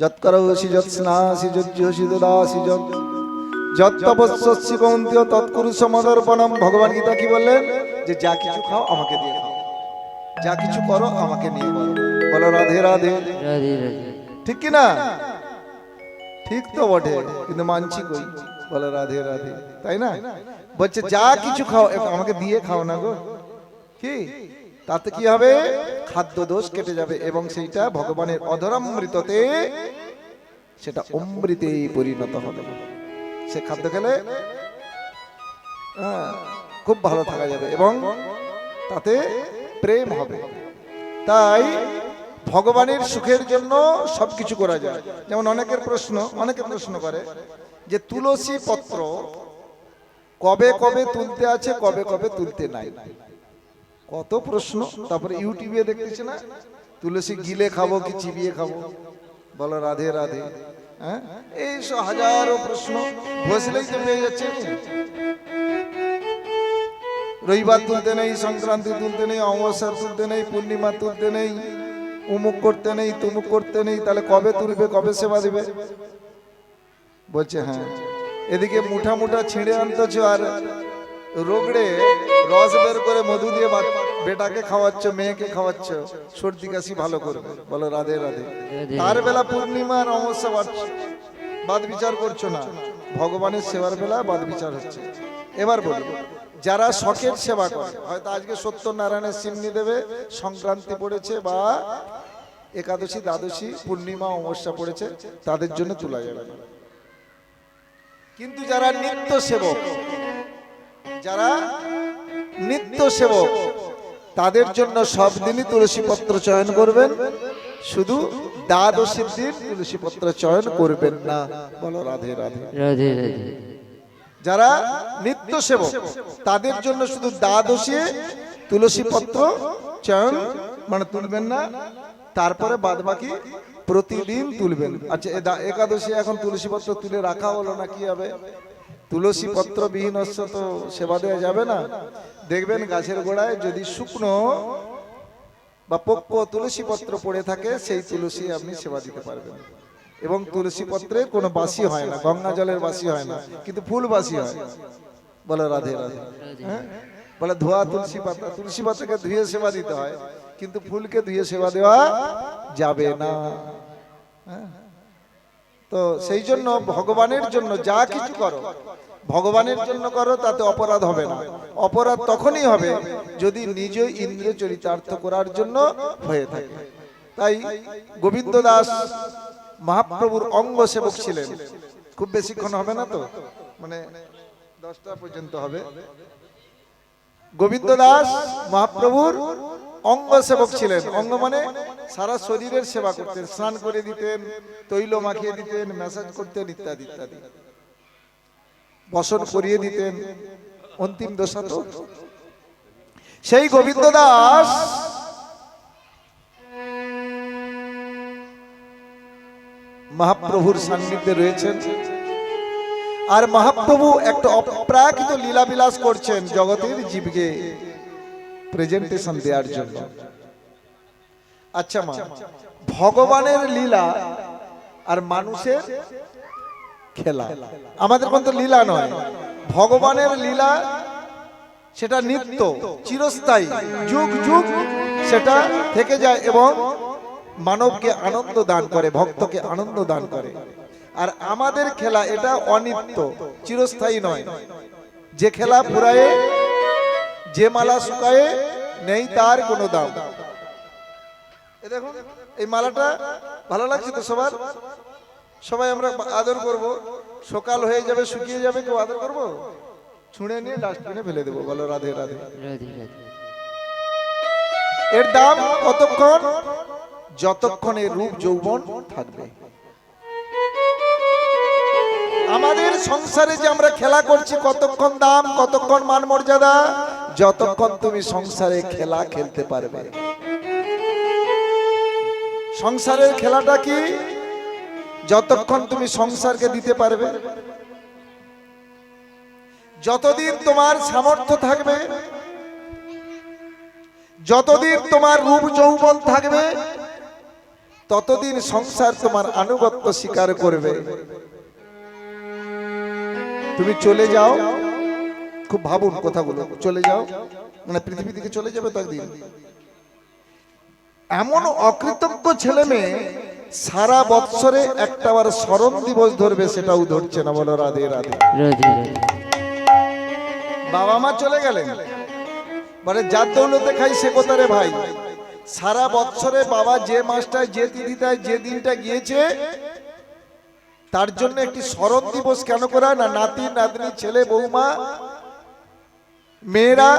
যৎকরোষি যৎ স্নাসি যজ্জসি দদাসি যৎ যৎ তপস্যসি কৌন্তীয় তৎকুরু সমদর্পণম। ভগবান গীতা কি বললেন? যে যা কিছু খাও আমাকে দিয়ে খাও। যা কিছু করো আমাকে নিয়ে করো বলো রাধে রাধে। রাধে রাধে। ঠিক কি না? ঠিক তো বটে কিন্তু মানছি কই? বলো রাধে রাধে। তাই না? বলছে যা কিছু খাও আমাকে দিয়ে খাও না গো। কি? তাতে কি হবে? খাদ্য দোষ কেটে যাবে এবং সেইটা ভগবানের অধরামৃততে সেটা অমৃতে পরিণত হবে। সে খাদ্য খেলে হ্যাঁ, খুব ভালো থাকা যাবে এবং তাতে প্রেম হবে। তাই ভগবানের সুখের জন্য সবকিছু করা যায়। যেমন অনেকের প্রশ্ন অনেকে প্রশ্ন করে যে তুলসী পত্র কবে কবে তুলতে আছে কবে কবে তুলতে নাই? কত প্রশ্ন, তারপরে ইউটিউবে দেখতেছে না? তুলসী গিলে খাব কি চিবিয়ে খাব? বলো রাধে রাধে। হ্যাঁ? এই সব হাজারো প্রশ্ন বসলেই তো পেয়ে যাচ্ছে। রবিবার তুলতে নেই, সংক্রান্তি তুলতে নেই, অমাবস্যা তুলতে নেই, পূর্ণিমা তুলতে নেই, উমুক করতে নেই, তুমুক করতে নেই, তাহলে কবে তুলবে, কবে সেবা দিবে? বলছে হ্যাঁ। এদিকে মুঠা মুঠা ছিঁড়ে আনতেছ আর রোগড়ে রস বের করে মধু দিয়ে বেটাকে খাওয়াচ্ছ মেয়েকে খাওয়াচ্ছ সর্দি কাশি ভালো করবে। বলো রাধে রাধে। তার বেলা পূর্ণিমা আর অমাবস্যা বাড়ছে। বাদ বিচার করছ না। ভগবানের সেবার বেলা বাদ বিচার হচ্ছে। এবার বলি যারা শখের সেবা করে হয়তো আজকে সত্যনারায়ণের সিমনি দেবে সংক্রান্তি পড়েছে বা একাদশী দ্বাদশী পূর্ণিমা অমাবস্যা পড়েছে তাদের জন্য তোলা যাবে কিন্তু যারা নিত্য সেবক যারা নিত্য সেবক তাদের জন্য সব দিনই তুলসী পত্র চয়ন করবেন। শুধু দ্বাদশীর দিন তুলসী পত্র চয়ন করবেন না। বলো রাধে রাধে। রাধে রাধে। যারা নিত্য সেবক তাদের জন্য শুধু দ্বাদশী তুলসী পত্র চয়ন মানে তুলবেন না তারপরে বাদ বাকি প্রতিদিন তুলবেন। আচ্ছা একাদশী এখন তুলসী পত্র তুলে রাখা হলো না কি হবে? তুলসী পত্র বিহীন তো সেবা দেওয়া যাবে না। দেখবেন গাছের গোড়ায় যদি শুকনো বা পক্ষ তুলসী পত্র পড়ে থাকে সেই তুলসী আপনি সেবা দিতে পারবেন। এবং তুলসী পত্রে কোনো বাসি হয় না গঙ্গা জলের বাসি হয় না। কিন্তু ফুল বাসি হয়। বলে রাধে রাধে। হ্যাঁ? বলে ধোয়া তুলসী পাতা তুলসী পাতাকে ধুয়ে সেবা দিতে হয়। কিন্তু ফুলকে ধুয়ে সেবা দেওয়া যাবে না। হ্যাঁ? তো সেই জন্য ভগবানের জন্য যা কিছু করো, ভগবানের জন্য করো, তাতে অপরাধ হবে না। অপরাধ তখনই হবে যদি নিজ ইন্দ্রিয় চরিতার্থ করার জন্য হয়ে থাকে। তাই গোবিন্দ দাস মহাপ্রভুর অঙ্গ সেবক ছিলেন। খুব বেশিক্ষণ হবে না তো? মানে দশটা পর্যন্ত হবে। গোবিন্দ দাস মহাপ্রভুর অঙ্গ সেবক ছিলেন। অঙ্গ মানে সারা শরীরের সেবা করতেন, স্নান করে দিতেন, তৈল মাখিয়ে দিতেন, ম্যাসাজ করতেন ইত্যাদি ইত্যাদি। বসন করিয়ে দিতেন, অন্তিম দশা তো। সেই গোবিন্দ দাস মহাপ্রভুর সান্নিধ্যে রয়েছেন। আর মহাপ্রভু একটা অপ্রাকৃত লীলা বিলাস করছেন জগতের জীবকে প্রেজেন্টেশন দেওয়ার জন্য। আচ্ছা মা, ভগবানের লীলা আর মানুষের খেলা। আমাদের মতো লীলা নয়, ভগবানের লীলা সেটা নিত্য, চিরস্থায়ী, যুগ যুগ সেটা থেকে যায় এবং মানবকে আনন্দ দান করে, ভক্তকে আনন্দ দান করে। আর আমাদের খেলা এটা অনিত্য চিরস্থায়ী নয়। যে খেলা ফুরায়ে যে মালা শুকায়ে নেই তার কোনো দাম। দেখুন এই মালাটা ভালো লাগছে তো সবার? সবাই আমরা আদর করব। সকাল হয়ে যাবে শুকিয়ে যাবে কেউ আদর করব? ছুঁড়ে নিয়ে ডাস্টবিনে ফেলে দেবো। বলো রাধে রাধে। এর দাম কতক্ষণ? যতক্ষণ এর রূপ যৌবন থাকবে। সংসারে যে আমরা খেলা করছি, কতক্ষণ দাম, কতক্ষণ মান মর্যাদা যতক্ষণ তুমি সংসারে খেলা খেলতে পারবে। সংসারের খেলাটা কি? যতক্ষণ তুমি সংসারকে দিতে পারবে। যতদিন তোমার সামর্থ্য থাকবে, যতদিন তোমার রূপ যৌবন থাকবে, ততদিন সংসার তোমার আনুগত্য স্বীকার করবে। তুমি চলে যাও। খুব ভাবুন কথাগুলো। চলে যাও। মানে পৃথিবী থেকে চলে যাবে তো একদিন। এমন অকৃতজ্ঞ ছেলে মেয়ে সারা বৎসরে একটাবার স্মরণ দিবস ধরবে সেটাও ধরছে না। বলো রাধে রাধে। রাধে রাধে। বাবা মা চলে গেলেন। মানে যার দৌলতে খাই সে কোথারে ভাই? সারা বৎসরে বাবা যে মাসটায় যে তিথিটায় যে দিনটা গিয়েছে তার জন্য একটি শরৎ দিবস কেন করা না নাতি নাতনি ছেলে বৌমা মেয়েরা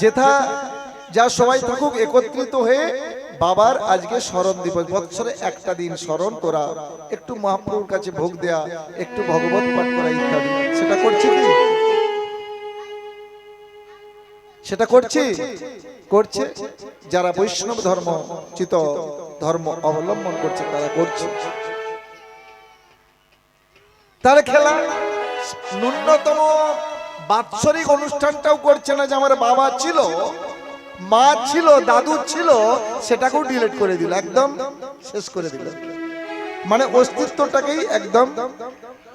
যেথা যা সবাই থাকুক একত্রিত হয়ে বাবার আজকে স্মরণ দিবস। বৎসরে একটা দিন স্মরণ করা একটু মহাপ্রভুর কাছে ভোগ দেয়া একটু ভগবত পাঠ করা ইত্যাদি। সেটা করছি কি? সেটা করছি? করছে। যারা বৈষ্ণব ধর্ম চিত ধর্ম অবলম্বন করছে তারা করছে। তার খেলা। ন্যূনতম বাৎসরিক অনুষ্ঠানটাও করছে না যে আমার বাবা ছিল মা ছিল দাদু ছিল সেটাকেও ডিলিট করে দিল একদম শেষ করে দিল। মানে অস্তিত্বটাকেই একদম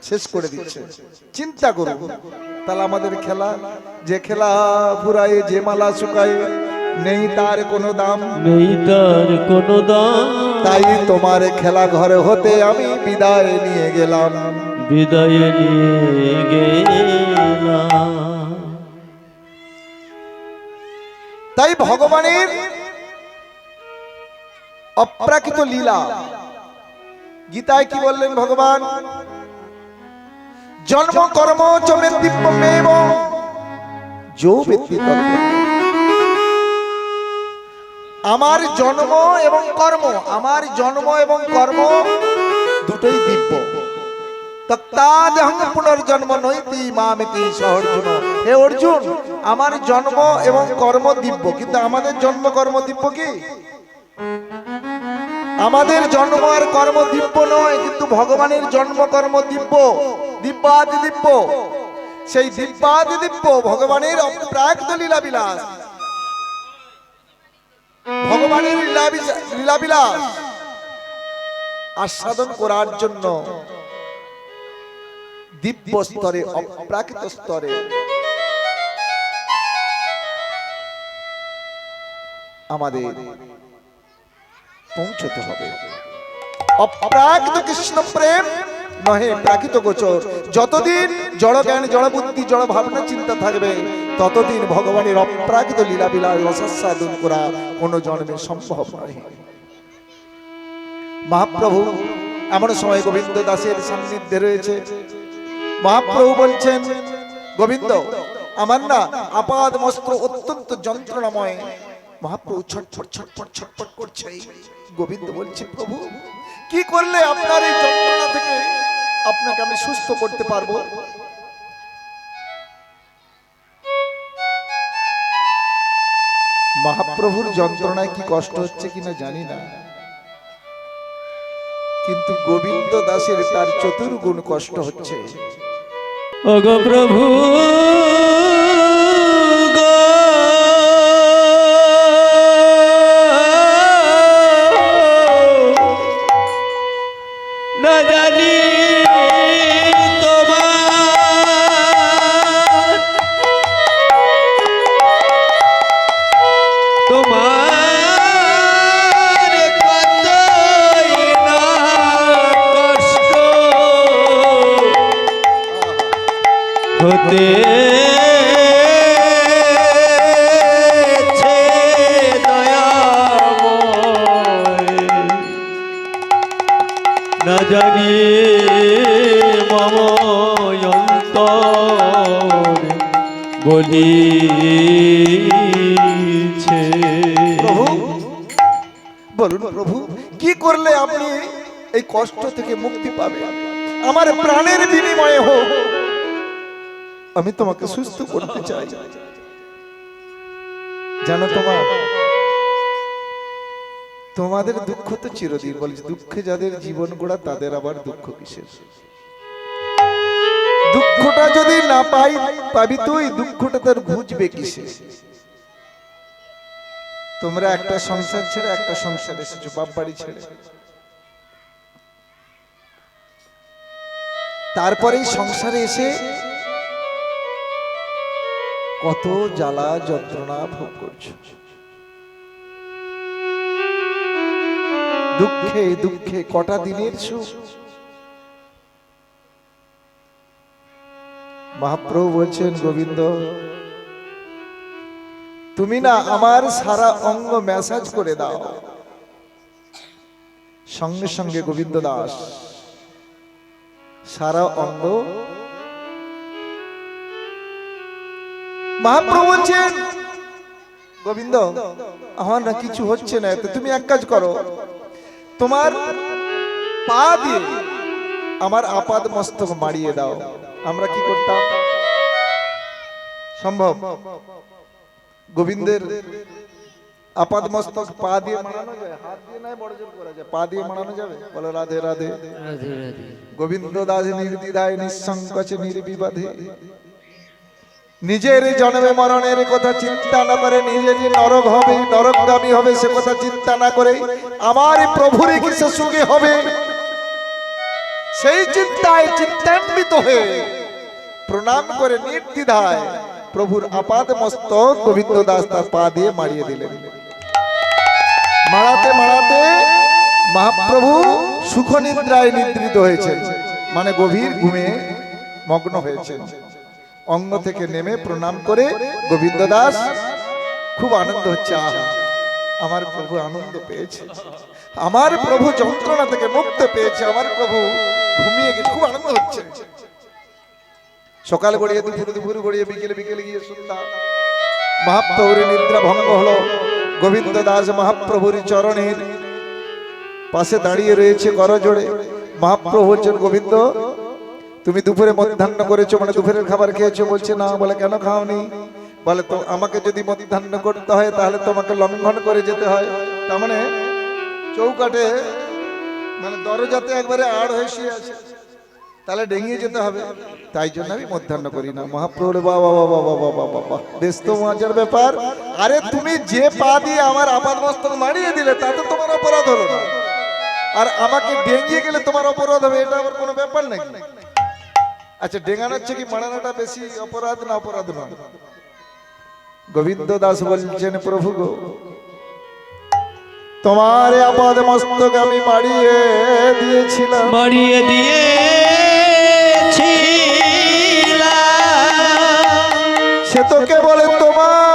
শেষ করে দিচ্ছে। চিন্তা করুন তাহলে আমাদের খেলা যে খেলা ফুরায় যে মালা শুকায় নেই তার কোনো দাম। নেই তার কোনো দাম। তাই তোমার খেলা ঘরে হতে আমি বিদায় নিয়ে গেলাম। বিদায় নিয়ে গেলাম। তাই ভগবানের অপ্রাকৃত লীলা। গীতায় কি বললেন ভগবান? জন্ম কর্ম চমে দিব্যমেব যো ব্যক্তি। আমার জন্ম এবং কর্ম, আমার জন্ম এবং কর্ম দুটোই দিব্য। পুনর্জন্ম নৈতি মামেতি সহর্জুন হে অর্জুন, আমার জন্ম এবং কর্ম দিব্য, কিন্তু আমাদের জন্ম কর্ম দিব্য কি? আমাদের জন্ম আর কর্ম দিব্য নয়, কিন্তু ভগবানের জন্ম কর্ম দিব্য, দিব্যাদি দিব্য। সেই দিব্যাদি দিব্য ভগবানের অপ্রাকৃত লীলাবিলাস। ভগবানের লীলাবিলা- লীলাবিলাস আস্বাদন করার জন্য দিব্য স্তরে, অপ্রাকৃত স্তরে। আমাদের পৌঁছতে হবে। অপ্রাকৃত কৃষ্ণ প্রেম নহে প্রাকৃত গোচর। যতদিন জড় জ্ঞান, জড় বুদ্ধি, জড় ভাবনা, চিন্তা থাকবে, ততদিন ভগবানের অপ্রাকৃত লীলা বিলাস, রসাস্বাদন করা কোনো জন্মে সম্ভব নয় মহাপ্রভু, এমন সময় গোবিন্দ দাসের সান্নিধ্যে রয়েছে। মহাপ্রভু বলছেন, গোবিন্দ, আমার না আপাদ মস্ত অত্যন্ত যন্ত্রণাময়। মহাপ্রভু ছটফট ছটফট ছটফট করছে। গোবিন্দ বলছে, প্রভু, কি করলে আপনার এই যন্ত্রণা থেকে আপনাকে আমি সুস্থ করতে পারব? মহাপ্রভুর যন্ত্রণায় কি কষ্ট হচ্ছে কিনা জানি না। কিন্তু গোবিন্দ দাসের তার চতুর্গুণ কষ্ট হচ্ছে। ওগো প্রভু হতে না জানি মম বলিছে। প্রভু, বলুন প্রভু, কি করলে আপনি এই কষ্ট থেকে মুক্তি পাবেন? আমার প্রাণের বিনিময়ে হোক আমি তোমাকে সুস্থ করতে চাই। জানো তোমার, তোমাদের দুঃখ তো চিরদিন বলছি, দুঃখে যাদের জীবন গোড়া, তাদের আবার দুঃখ কিসের? দুঃখটা যদি না পাই, পাবি তুই, দুঃখটা তার বুঝবে কিসে তোমরা একটা সংসার ছেড়ে একটা সংসার এসেছ বাপ বাড়ি ছেড়ে। তারপরে সংসারে এসে কত জ্বালা যন্ত্রণা ভোগ করছ। দুঃখে দুঃখে, কটা দিনের সুখ? মহাপ্রভু বলছেন, গোবিন্দ, তুমি না আমার সারা অঙ্গ ম্যাসাজ করে দাও। সঙ্গে সঙ্গে গোবিন্দ দাস, সারা অঙ্গ মহাপ্রভু বলছেন গোবিন্দ আমার না কিছু হচ্ছে না তো তুমি এক কাজ করো। তোমার পা দিয়ে আমার আপাদ মস্তক মারিয়ে দাও। আমরা কি করতাম? সম্ভব। গোবিন্দের আপাদ মস্তক পা দিয়ে মারানো যায় হাত দিয়ে নয় বড় জোর করা যায় পা দিয়ে মারানো যাবে? বলো রাধে রাধে। রাধে রাধে। গোবিন্দ দাস নির্দিদায় নিঃসংকোচে নির্বিবাদে নিজের জন্মে মরণের কথা চিন্তা না করে নিজে যে নরক হবে নরকগামী হবে, সে কথা চিন্তা না করে আমার প্রভুর কিসে সুখে হবে। সেই চিন্তায় চিন্তান্বিত হয়ে প্রণাম করে নির্দ্বিধায় প্রভুর আপাদ মস্তক গোবিন্দ দাস তার পা দিয়ে মারিয়ে দিলেন। মারাতে মারাতে মহাপ্রভু সুখ নিদ্রায় নিদ্রিত হয়েছেন মানে গভীর ঘুমে মগ্ন হয়েছেন। অঙ্গ থেকে নেমে প্রণাম করে গোবিন্দ দাস খুব আনন্দ হচ্ছে আহা আমার প্রভু আনন্দ পেয়েছে। আমার প্রভু যন্ত্রণা থেকে মুক্ত পেয়েছে আমার প্রভু ঘুমিয়ে গেছে খুব আনন্দ হচ্ছে। সকাল গড়িয়ে দুপুর দুপুর গড়িয়ে বিকেলে বিকেলে গিয়ে শুনতাম মহাপ্রভুর নিদ্রা ভঙ্গ হলো গোবিন্দ দাস মহাপ্রভুর চরণের পাশে দাঁড়িয়ে রয়েছে করজোড়ে। মহাপ্রভু বলছেন গোবিন্দ তুমি দুপুরে মধ্যাহ্ন করেছ মানে দুপুরের খাবার খেয়েছো বলছে না বলে কেন খাওনি? বলে তো আমাকে যদি মধ্যাহ্ন করতে হয় তাহলে তোমাকে লঙ্ঘন করে যেতে হয়। তার মানে চৌকাটে মানে দরজাতে একবারে আড় হয়ে তাহলে ডেঙিয়ে যেতে হবে। তাই জন্য আমি মধ্যাহ্ন করি না। মহাপ্রভু বলে, বাবা বাবা বাবা বাবা বাবা। বেশ তো মজার ব্যাপার। আরে তুমি যে পা দিয়ে আমার আপাত মস্তক মারিয়ে দিলে তাতে তোমার অপরাধ হলো না। আর আমাকে ডেঙ্গিয়ে গেলে তোমার অপরাধ হবে এটা আমার কোনো ব্যাপার নাকি? আচ্ছা ডেঙ্গানোর হচ্ছে কি মারানোটা বেশি অপরাধ না অপরাধ না গোবিন্দ দাস বলছেন প্রভু গো তোমার আপদ মস্তক আমি মারিয়ে দিয়েছিলাম। মারিয়ে দিয়ে সে তো কেবল তোমার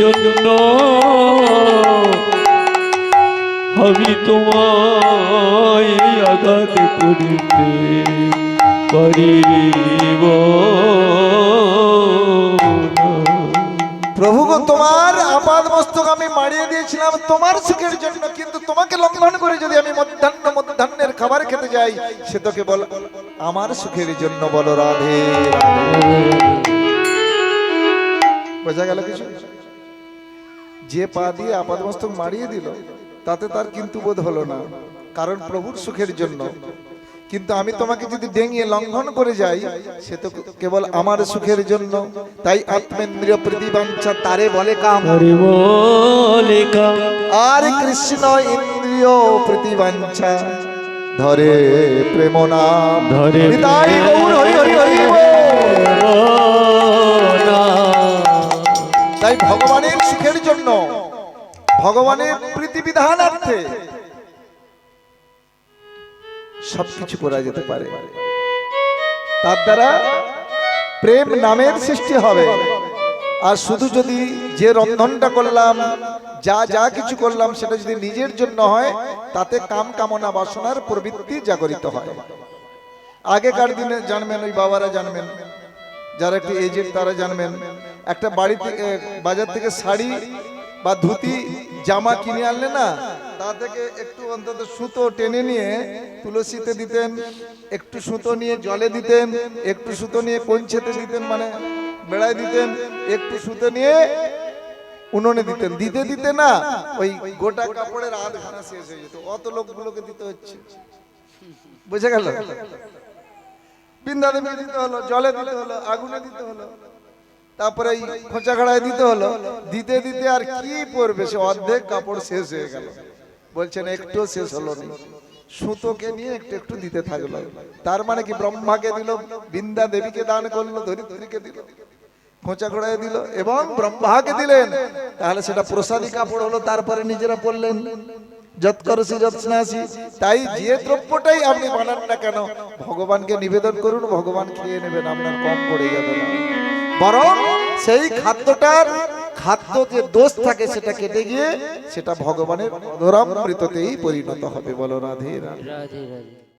জন্য আমি তোমায় আঘাত করিতে পারিব। প্রভু গো, তোমার আপাদ মস্তক আমি মারিয়ে দিয়েছিলাম তোমার সুখের জন্য, কিন্তু তোমাকে লঙ্ঘন করে যদি আমি মধ্যাহ্ন মধ্যাহ্নের খাবার খেতে যাই, সে তো কেবল আমার সুখের জন্য বলো রাধে বোঝা গেল কিছু যে পা দিয়ে আপাদ মস্তক মারিয়ে দিল তাতে তার কিন্তু বোধ হলো না কারণ প্রভুর সুখের জন্য। কিন্তু আমি তোমাকে যদি ডেঙিয়ে লঙ্ঘন করে যাই সে তো কেবল আমার সুখের জন্য। তাই আত্মেন্দ্রিয় প্রতিবাঞ্ছা তারে বলে কাম। আর কৃষ্ণ ইন্দ্রিয় প্রতিবাঞ্ছা ধরে প্রেম নাম। ধরে নিতাই গৌর হরি হরি হরি তাই ভগবানের ভগবানের প্রীতি বিধানার্থে সবকিছু করা যেতে পারে। তার দ্বারা প্রেম নামের সৃষ্টি হবে। আর শুধু যদি যে রন্ধনটা করলাম, যা যা কিছু করলাম সেটা যদি নিজের জন্য হয়, তাতে কাম কামনা বাসনার প্রবৃত্তি জাগরিত হয়। আগেকার দিনে জানবেন, ওই বাবারা জানবেন, যারা একটু এজেন্ট তারা জানবেন। একটা বাড়ি থেকে বাজার থেকে শাড়ি বা ধুতি, জামা কিনে আনলে না, তা থেকে একটু অন্তত সুতো টেনে নিয়ে তুলসীতে দিতেন, একটু সুতো নিয়ে জলে দিতেন, একটু সুতো নিয়ে কঞ্ছেতে দিতেন মানে বেড়ায় দিতেন, একটু সুতো নিয়ে উনুনে দিতেন। দিতে দিতে না, ওই গোটা কাপড়ের আধ ঘানা শেষ হয়ে যেত। অত লোকগুলোকে দিতে হচ্ছে। বুঝে গেল? বিন্দা দেবী দিতে হলো, জলে দিতে হলো, আগুনে দিতে হলো। তারপরে এই খোঁচা খাড়ায় দিতে হলো। দিতে দিতে আর কি পরবে সে অর্ধেক কাপড় শেষ হয়ে গেল। বলছেন একটু শেষ হলো না। সুতোকে নিয়ে একটু একটু দিতে থাকল। তার মানে কি ব্রহ্মাকে দিল, বিন্দা দেবীকে দান করল, ধরিত্রীকে দিল। খোঁচা খোড়ায় দিল এবং ব্রহ্মাকে দিলেন। তাহলে সেটা প্রসাদী কাপড় হলো, তারপরে নিজেরা পড়লেন। যত করছি যত স্নাসি, তাই যে দ্রব্যটাই আপনি বানান না কেন, ভগবানকে নিবেদন করুন, ভগবান খেয়ে নেবেন, আপনার কম পড়ে যাবে না। বরং সেই খাদ্যটার খাদ্য যে দোষ থাকে সেটা কেটে গিয়ে সেটা ভগবানের অধরামৃততেই পরিণত হবে বলো রাধে রাধে।